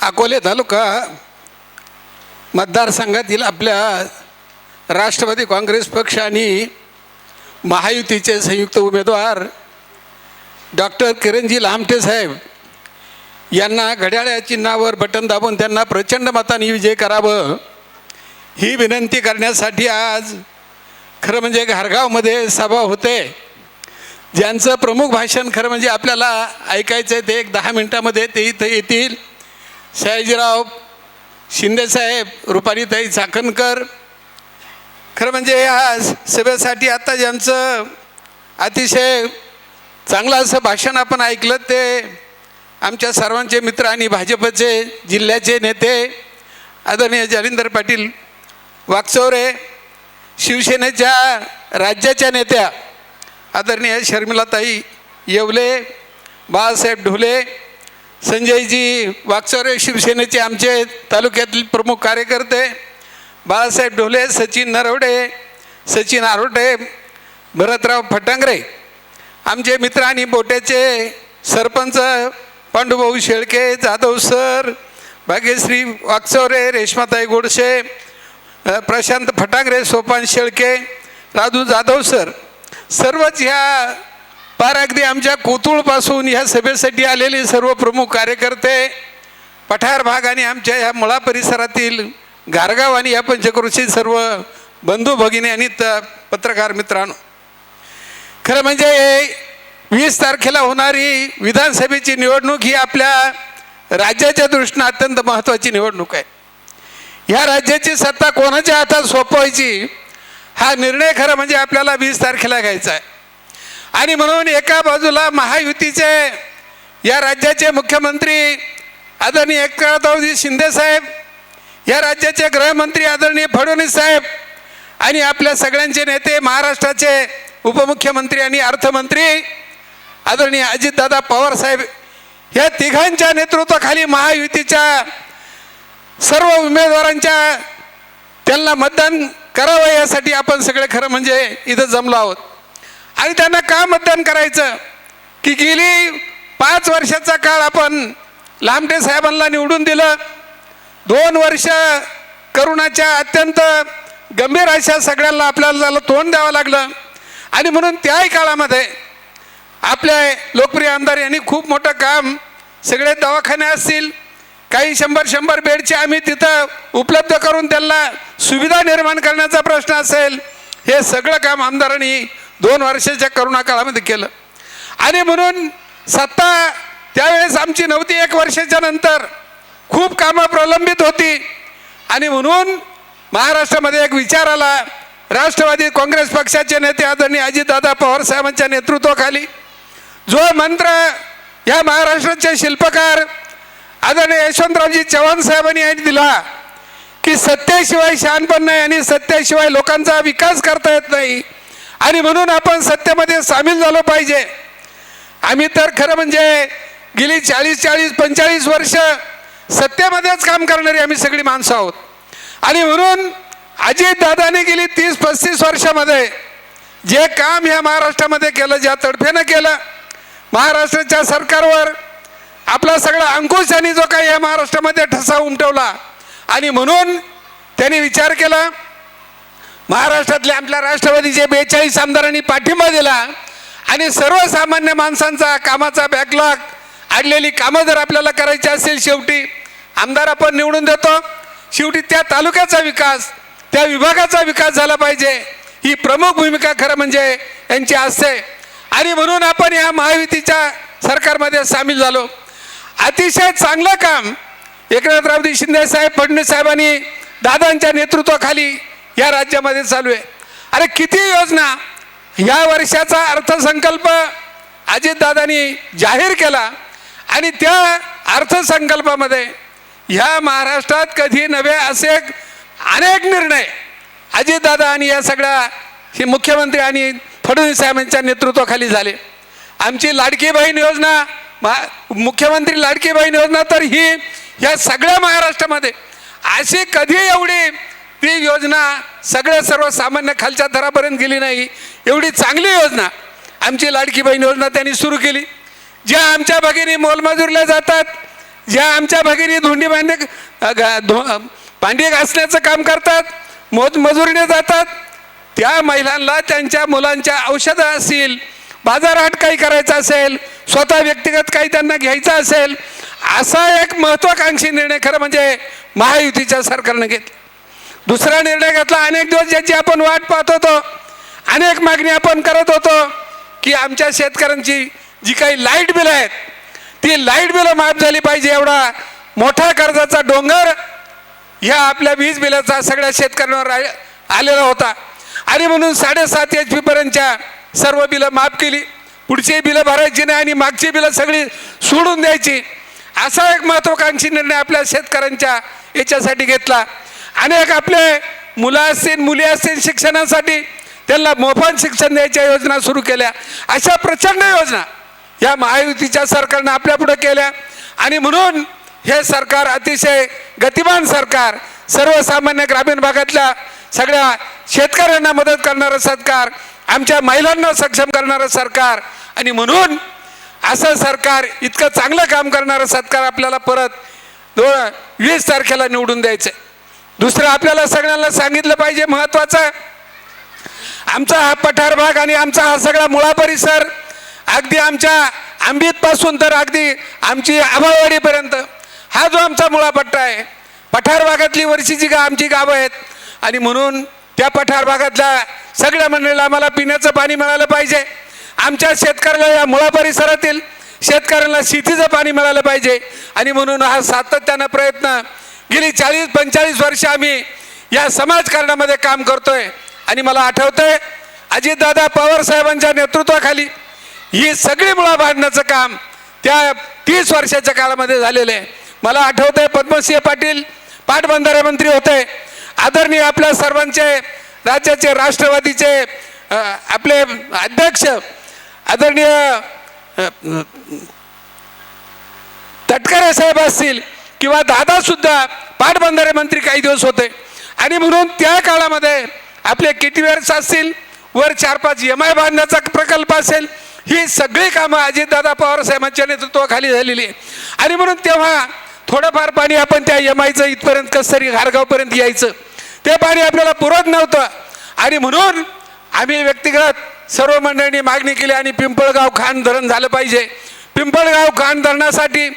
अकोले तालुका मतदारसंघातील आपल्या राष्ट्रवादी काँग्रेस पक्ष आणि महायुतीचे संयुक्त उमेदवार डॉक्टर किरणजी लामटे साहेब यांना घड्याळ्या चिन्हावर बटन दाबून त्यांना प्रचंड मताने विजय करावं ही विनंती करण्यासाठी आज खरं म्हणजे घारगावमध्ये सभा होते. ज्यांचं प्रमुख भाषण खरं म्हणजे आपल्याला ऐकायचं आहे ते एक दहा मिनटामध्ये ते इथं येतील. सयाजीराव शिंदेसाहेब रुपालीताई चाकणकर. खरं म्हणजे ह्या सभेसाठी आता ज्यांचं अतिशय चांगलं असं भाषण आपण ऐकलं ते आमच्या सर्वांचे मित्र आणि भाजपचे जिल्ह्याचे नेते आदरणीय जालिंदर पाटील वाकचौरे शिवसेनेच्या राज्याच्या नेत्या आदरणीय शर्मिलाताई येवले बाळासाहेब ढोले संजयजी वाकचौरे शिवसेनेचे आमचे तालुक्यातील प्रमुख कार्यकर्ते बाळासाहेब ढोले सचिन नरवडे सचिन आरोटे भरतराव फटांगरे आमचे मित्र आणि बोट्याचे सरपंच पांडुभाऊ शेळके जाधव सर भाग्यश्री वाकचौरे रेश्माताई गोडसे प्रशांत फटांगरे सोपान शेळके राजू जाधव सर सर्वच ह्या पार अगदी आमच्या कोतुळपासून ह्या सभेसाठी आलेले सर्व प्रमुख कार्यकर्ते पठार भाग आणि आमच्या ह्या मुळा परिसरातील गारगाव आणि या पंचक्रोशी सर्व बंधू भगिनी आणि त पत्रकार मित्रांनो. खरं म्हणजे वीस तारखेला होणारी विधानसभेची निवडणूक ही आपल्या राज्याच्या दृष्टीनं अत्यंत महत्त्वाची निवडणूक आहे. ह्या राज्याची सत्ता कोणाच्या हातात सोपवायची हा निर्णय खरं म्हणजे आपल्याला वीस तारखेला घ्यायचा आहे. आणि म्हणून एका बाजूला महायुतीचे या राज्याचे मुख्यमंत्री आदरणीय एकनाथरावजी शिंदेसाहेब या राज्याचे गृहमंत्री आदरणीय फडणवीस साहेब आणि आपल्या सगळ्यांचे नेते महाराष्ट्राचे उपमुख्यमंत्री आणि अर्थमंत्री आदरणीय अजितदादा पवार साहेब या तिघांच्या नेतृत्वाखाली महायुतीच्या सर्व उमेदवारांच्या त्यांना मतदान करावं यासाठी आपण सगळे खरं म्हणजे इथं जमलो आहोत. आणि त्यांना का मतदान करायचं? की गेली पाच वर्षाचा काळ आपण लामटे साहेबांना निवडून दिलं. दोन वर्ष करुणाच्या अत्यंत गंभीर अशा सगळ्यांना आपल्याला तोंड द्यावं लागलं. आणि म्हणून त्याही काळामध्ये आपल्या लोकप्रिय आमदार यांनी खूप मोठं काम सगळे दवाखाने असतील काही शंभर शंभर बेडचे आम्ही तिथं उपलब्ध करून त्यांना सुविधा निर्माण करण्याचा प्रश्न असेल हे सगळं काम आमदारांनी दोन वर्षाच्या करोना काळामध्ये केलं. आणि म्हणून सत्ता त्यावेळेस आमची नव्हती एक वर्षाच्या नंतर खूप कामं प्रलंबित होती. आणि म्हणून महाराष्ट्रामध्ये एक विचार आला राष्ट्रवादी काँग्रेस पक्षाचे नेते आदरणीय अजितदादा पवार साहेबांच्या नेतृत्वाखाली. जो मंत्र या महाराष्ट्राचे शिल्पकार आदरणीय यशवंतरावजी चव्हाण साहेबांनी यांनी दिला की सत्तेशिवाय शहाणपण नाही आणि सत्तेशिवाय लोकांचा विकास करता येत नाही. आणि म्हणून आपण सत्तेमध्ये सामील झालो पाहिजे. आम्ही तर खरं म्हणजे गेली चाळीस चाळीस पंचेचाळीस वर्ष सत्तेमध्येच काम करणारी आम्ही सगळी माणसं आहोत. आणि म्हणून अजितदादाने गेली तीस पस्तीस वर्षामध्ये जे काम ह्या महाराष्ट्रामध्ये केलं ज्या तडफेनं केलं महाराष्ट्राच्या सरकारवर आपला सगळा अंकुश यांनी जो काही या महाराष्ट्रामध्ये ठसा उमटवला. आणि म्हणून त्यांनी विचार केला महाराष्ट्रातल्या आपल्या राष्ट्रवादीचे बेचाळीस आमदारांनी पाठिंबा दिला आणि सर्वसामान्य माणसांचा कामाचा बॅकलॉग अडलेली कामं जर आपल्याला करायची असेल शेवटी आमदार आपण निवडून देतो. शेवटी त्या तालुक्याचा विकास त्या विभागाचा विकास झाला पाहिजे. ही प्रमुख भूमिका खरं म्हणजे यांची असते आणि म्हणून आपण या महायुतीच्या सरकारमध्ये सामील झालो. अतिशय चांगलं काम एकनाथरावजी शिंदे साहेब फडणवीस साहेबांनी दादांच्या नेतृत्वाखाली या राज्यामध्ये चालू आहे. अरे किती योजना? या वर्षाचा अर्थसंकल्प अजितदादांनी जाहीर केला आणि त्या अर्थसंकल्पामध्ये ह्या महाराष्ट्रात कधी नव्हे असे अनेक निर्णय अजितदादा आणि या सगळ्या हे मुख्यमंत्री आणि फडणवीस साहेबांच्या नेतृत्वाखाली झाले. आमची लाडकी बहीण योजना महा- मुख्यमंत्री लाडकी बहीण योजना तर ही या सगळ्या महाराष्ट्रामध्ये. अशी कधी एवढी ती योजना सगळ्या सर्वसामान्य खालच्या थरापर्यंत गेली नाही. एवढी चांगली योजना. आमची लाडकी बहीण योजना त्यांनी सुरू केली. ज्या आमच्या भगिनी मोलमजुरीला जातात ज्या आमच्या भगिनी धुंडी भांडे अ, भांडी घासण्याचं काम करतात मोजमजुरीने जातात त्या महिलांना त्यांच्या मुलांच्या औषधं असतील बाजारहाट काही करायचं असेल स्वतः व्यक्तिगत काही त्यांना घ्यायचं असेल असा एक महत्त्वाकांक्षी निर्णय खरं म्हणजे महायुतीच्या सरकारनं घेतला. दुसरा निर्णय घेतला. अनेक दिवस ज्याची आपण वाट पाहत होतो अनेक मागणी आपण करत होतो की आमच्या शेतकऱ्यांची जी काही लाइट बिलं आहेत ती लाइट बिलं माफ झाली पाहिजे एवढा मोठा कर्जाचा डोंगर ह्या आपल्या वीज बिलाचा सगळ्या शेतकऱ्यांवर आलेला होता. आणि म्हणून साडेसात एच पी पर्यंतच्या सर्व बिलं माफ केली. पुढची बिलं भरायची नाही आणि मागची बिलं सगळी सोडून द्यायची. असा एक महत्वाकांक्षी निर्णय आपल्या शेतकऱ्यांच्या याच्यासाठी घेतला. अनेक आपले मुलं असतील मुली असतील शिक्षणासाठी त्यांना मोफत शिक्षण द्यायच्या योजना सुरू केल्या. अशा प्रचंड योजना या महायुतीच्या सरकारनं आपल्यापुढे केल्या. आणि म्हणून हे सरकार अतिशय गतिमान सरकार सर्वसामान्य ग्रामीण भागातल्या सगळ्या शेतकऱ्यांना मदत करणारं सरकार आमच्या महिलांना सक्षम करणारं सरकार आणि म्हणून असं सरकार इतकं चांगलं काम करणारं सरकार आपल्याला परत दोन वीस तारखेला निवडून द्यायचं दुसरं आपल्याला सगळ्यांना सांगितलं पाहिजे महत्त्वाचं आमचा हा पठार भाग आणि आमचा हा सगळा मुळा परिसर अगदी आमच्या आंबीतपासून तर अगदी आमची आभाळवाडीपर्यंत हा जो आमचा मुळा पट्टा आहे पठार भागातली वर्षीची गा आमची गावं आहेत. आणि म्हणून त्या पठार भागातल्या सगळ्या मंडळीला आम्हाला पिण्याचं पाणी मिळालं पाहिजे. आमच्या शेतकऱ्याला या मुळा परिसरातील शेतकऱ्यांना शेतीचं पाणी मिळालं पाहिजे. आणि म्हणून हा सातत्यानं प्रयत्न गेली चाळीस पंचेचाळीस वर्ष आम्ही या समाजकारणामध्ये काम करतोय. आणि मला आठवतंय अजितदादा पवार साहेबांच्या नेतृत्वाखाली ही सगळी मुळा बांधण्याचं काम त्या तीस वर्षाच्या काळामध्ये झालेलं आहे. मला आठवतंय पद्मसिंह पाटील पाटबंधारे मंत्री होते. आदरणीय आपल्या सर्वांचे राज्याचे राष्ट्रवादीचे आपले अध्यक्ष आदरणीय तटकरे साहेब असतील किंवा दादासुद्धा पाटबंधारे मंत्री काही दिवस होते. आणि म्हणून त्या काळामध्ये आपले किटीवेअर्स असतील वर चार पाच एम आय बांधण्याचा प्रकल्प असेल ही सगळी कामं अजितदादा पवार साहेबांच्या नेतृत्वाखाली झालेली आहे. आणि म्हणून तेव्हा थोडंफार पाणी आपण त्या एम आयचं इथपर्यंत कसं तरी घारगावपर्यंत यायचं. ते पाणी आपल्याला पुरत नव्हतं. आणि म्हणून आम्ही व्यक्तिगत सर्व मंडळींनी मागणी केली आणि पिंपळगाव खान धरण झालं पाहिजे. पिंपळगाव खान धरणासाठी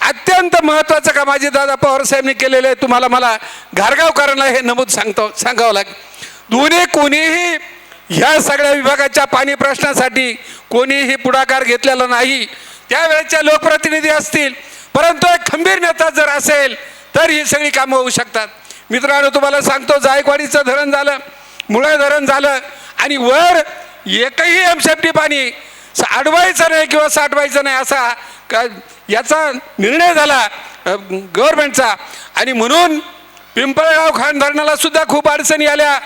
अत्यंत महत्त्वाचं काम दादा पवार साहेबांनी केलेलं आहे. तुम्हाला मला घारगावकरांना हे नमूद सांगतो सांगावं लागेल. दोन्ही कोणीही ह्या सगळ्या विभागाच्या पाणी प्रश्नासाठी कोणीही पुढाकार घेतलेला नाही. त्यावेळेच्या लोकप्रतिनिधी असतील परंतु एक खंबीर नेता जर असेल तर ही सगळी कामं होऊ शकतात. मित्रांनो तुम्हाला सांगतो जायकवाडीचं धरण झालं मुळे धरण झालं आणि वर एकही एमसेफ्टी पाणी साठवायचं नाही किंवा साठवायचं नाही असा का याचा निर्णय झाला गव्हर्नमेंटचा आणि म्हणून पिंपळगाव खान धरणाला सुद्धा खूप अडचणी आल्या.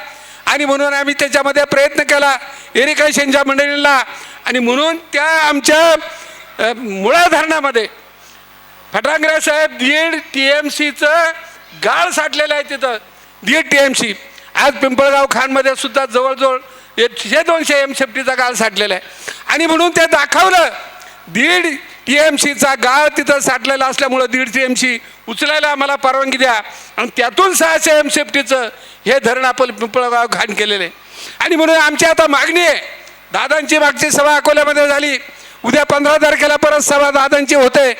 आणि म्हणून आम्ही त्याच्यामध्ये प्रयत्न केला इरिगेशनच्या मंडळींना. आणि म्हणून त्या आमच्या मुळा धरणामध्ये फटांगरे साहेब दीड टी एम सीचं गाळ साठलेलं आहे तिथं. दीड टी एम सी आज पिंपळगाव खानमध्ये सुद्धा जवळजवळ एकशे दोनशे एम सेफ्टीचा गाळ साठलेला आहे. आणि म्हणून ते दाखवलं दीड टी एम सीचा गाळ तिथं साठलेला असल्यामुळं दीड टी एम सी उचलायला आम्हाला परवानगी द्या. आणि त्यातून सहाशे एम सेफ्टीचं हे धरण आपण पिंपळगाव घाण केलेलं. आहे आणि म्हणून आमची आता मागणी आहे. दादांची मागची सभा अकोल्यामध्ये झाली. उद्या पंधरा तारखेला परत सभा दादांची होते.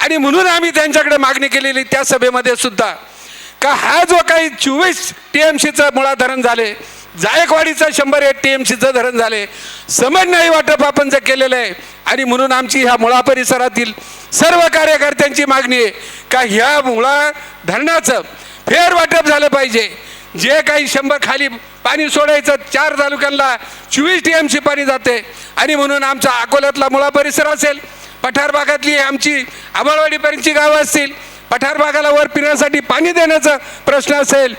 आणि म्हणून आम्ही त्यांच्याकडे मागणी केलेली त्या सभेमध्ये सुद्धा. का हा जो काही चोवीस टी एम सीचं मुळा धरण झाले जायकवाडीचं शंभर एक टी एम सीचं धरण झाले. समन्वयी वाटप आपण जे केलेलं आहे. आणि म्हणून आमची ह्या मुळा परिसरातील सर्व कार्यकर्त्यांची मागणी आहे का ह्या मुळा धरणाचं फेर वाटप झालं पाहिजे. जे काही शंभर खाली पाणी सोडायचं चार तालुक्यांना चोवीस टी एम सी पाणी जाते. आणि म्हणून आमचा अकोल्यातला मुळा परिसर असेल पठार भागातली आमची आबाळवाडीपर्यंतची गावं असतील पठार भागाला वर पिण्यासाठी पाणी देण्याचा प्रश्न असेल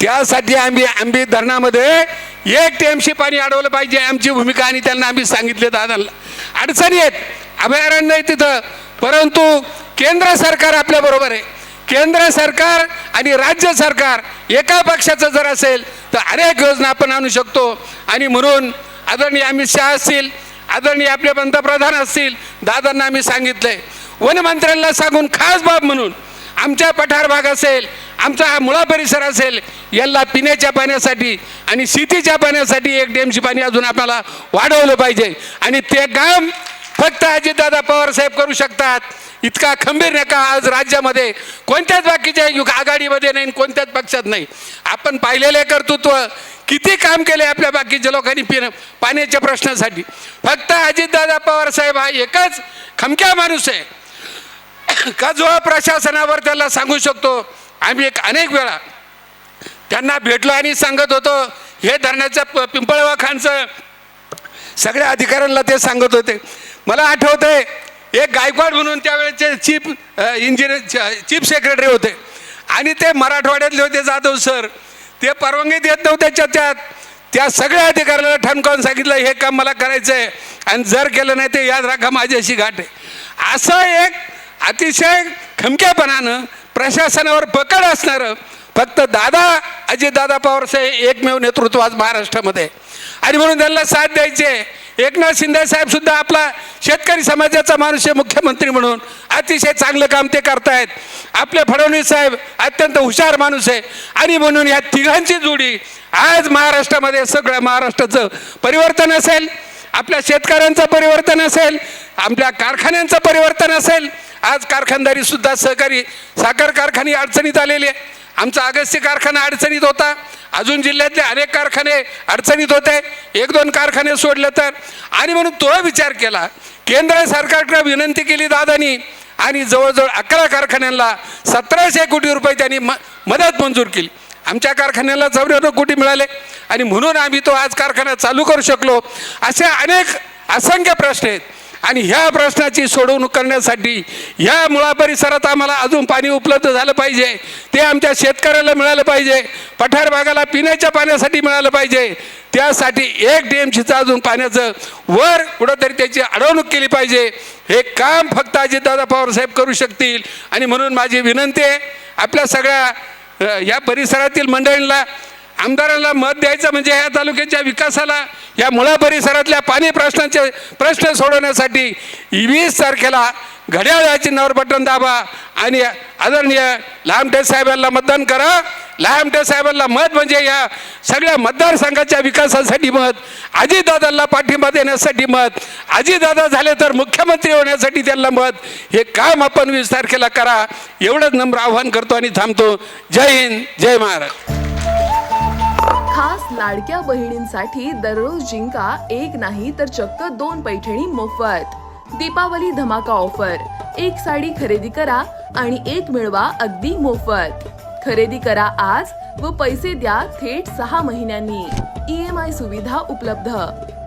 त्यासाठी आम्ही आंबी धरणामध्ये एक टीएमशी पाणी अडवलं पाहिजे आमची भूमिका आणि त्यांना आम्ही सांगितले दादांना अडचणी आहेत अभयारण्य आहे तिथं. परंतु केंद्र सरकार आपल्या बरोबर आहे. केंद्र सरकार आणि राज्य सरकार एका पक्षाचं जर असेल तर अनेक योजना आपण आणू शकतो. आणि म्हणून आदरणीय अमित शहा असतील आदरणीय आपले पंतप्रधान असतील दादांना आम्ही सांगितलंय. वनमंत्र्यांना सांगून खास बाब म्हणून आमच्या पठार भाग असेल आमचा हा मुळा परिसर असेल याला पिण्याच्या पाण्यासाठी आणि शेतीच्या पाण्यासाठी एक डेमची पाणी अजून आपल्याला वाढवलं पाहिजे. आणि ते काम फक्त अजितदादा पवार साहेब करू शकतात. इतका खंबीर नका आज राज्यामध्ये कोणत्याच बाकीच्या युग आघाडीमध्ये नाही आणि कोणत्याच पक्षात नाही. आपण पाहिलेले कर्तृत्व किती काम केले आपल्या बाकीच्या लोकांनी पिणं पाण्याच्या प्रश्नासाठी. फक्त अजितदादा पवार साहेब हा एकच खमक्या माणूस आहे. का जो प्रशासनावर त्याला सांगू शकतो? आम्ही एक अनेक वेळा त्यांना भेटलो आणि सांगत होतो हे धरणाचं प- पिंपळवा खानचं सगळ्या अधिकाऱ्यांना ते सांगत होते. मला आठवतं आहे एक गायकवाड म्हणून त्यावेळेचे चीफ इंजिनियर चीफ सेक्रेटरी होते. आणि ते मराठवाड्यातले होते जाधव सर. ते परवानगी देत नव्हते त्याच्यात. त्या सगळ्या अधिकाऱ्याला ठणकावून सांगितलं हे काम मला करायचं आहे आणि जर केलं नाही ते याद राखा माझी अशी गाठ आहे. असं एक अतिशय खमक्यापणानं प्रशासनावर पकड असणारं. फक्त दादा अजितदादा पवार साहेब एकमेव नेतृत्व आज महाराष्ट्रामध्ये. आणि म्हणून त्यांना साथ द्यायचे. एकनाथ शिंदे साहेब सुद्धा आपला शेतकरी समाजाचा माणूस आहे मुख्यमंत्री म्हणून. अतिशय चांगलं काम ते करतायत. आपले फडणवीस साहेब अत्यंत हुशार माणूस आहे. आणि म्हणून या तिघांची जोडी आज महाराष्ट्रामध्ये सगळ्या महाराष्ट्राचं परिवर्तन असेल. आपल्या शेतकऱ्यांचं परिवर्तन असेल आपल्या कारखान्यांचं परिवर्तन असेल आज कारखानदारी सुद्धा सहकारी साखर कारखाने अडचणीत आलेले आहे. आमचा अगस्त्य कारखाना अडचणीत होता अजून जिल्ह्यातले अनेक कारखाने अडचणीत होते एक दोन कारखाने सोडले तर. आणि म्हणून तो विचार केला केंद्र सरकारकडे विनंती केली दादानी आणि जवळजवळ अकरा कारखान्यांना सतराशे कोटी रुपये त्यांनी म मदत मंजूर केली. आमच्या कारखान्याला चौऱ्याण्णव कोटी मिळाले? आणि म्हणून आम्ही तो आज कारखाना चालू करू शकलो. असे अनेक असंख्य प्रश्न आहेत. आणि ह्या प्रश्नाची सोडवणूक करण्यासाठी ह्या मुळा परिसरात आम्हाला अजून पाणी उपलब्ध झालं पाहिजे. ते आमच्या शेतकऱ्याला मिळालं पाहिजे. पठार भागाला पिण्याच्या पाण्यासाठी मिळालं पाहिजे. त्यासाठी एक डी एम सीचं अजून पाण्याचं वर कुठंतरी त्याची अडवणूक केली पाहिजे. हे काम फक्त अजितदादा पवार साहेब करू शकतील. आणि म्हणून माझी विनंती आहे आपल्या सगळ्या या परिसरातील मंडळींना आमदारांना मत द्यायचं म्हणजे या तालुक्याच्या विकासाला या मुळा परिसरातल्या पाणी प्रश्नाचे प्रश्न सोडवण्यासाठी वीस तारखेला घड्याळ या चिन्हावर बटन दाबा आणि आदरणीय लामटे साहेबांना मतदान करा. लामटे साहेबांना मत म्हणजे या सगळ्या मतदारसंघाच्या विकासासाठी मत अजितदादांना पाठिंबा देण्यासाठी मत अजितदादा झाले तर मुख्यमंत्री होण्यासाठी त्यांना मत. हे काम आपण वीस तारखेला करा. एवढंच नम्र आव्हान करतो आणि थांबतो. जय हिंद जय महाराज खास लाडक्या बहिणींसाठी दररोज जिंका एक नाही तर चक्क दोन पैठणी मोफत. दीपावली धमाका ऑफर. एक साडी खरेदी करा आणि एक मिळवा अगदी मोफत. खरेदी करा आज व पैसे द्या थेट सहा महिन्यांनी. ई एम आय सुविधा उपलब्ध.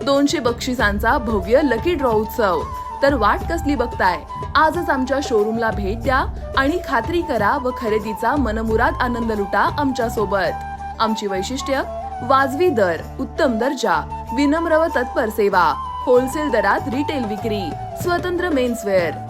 दोनशे बक्षिसांचा भव्य लकी ड्रॉ उत्सव. तर वाट कसली बघताय? आजच आमच्या शोरूमला भेट द्या आणि खात्री करा व खरेदीचा मनमुराद आनंद लुटा आमच्यासोबत आमची वैशिष्ट्य वाजवी दर उत्तम दर्जा विनम्र व तत्पर सेवा होलसेल दरात रिटेल विक्री स्वतंत्र मेन्सवेअर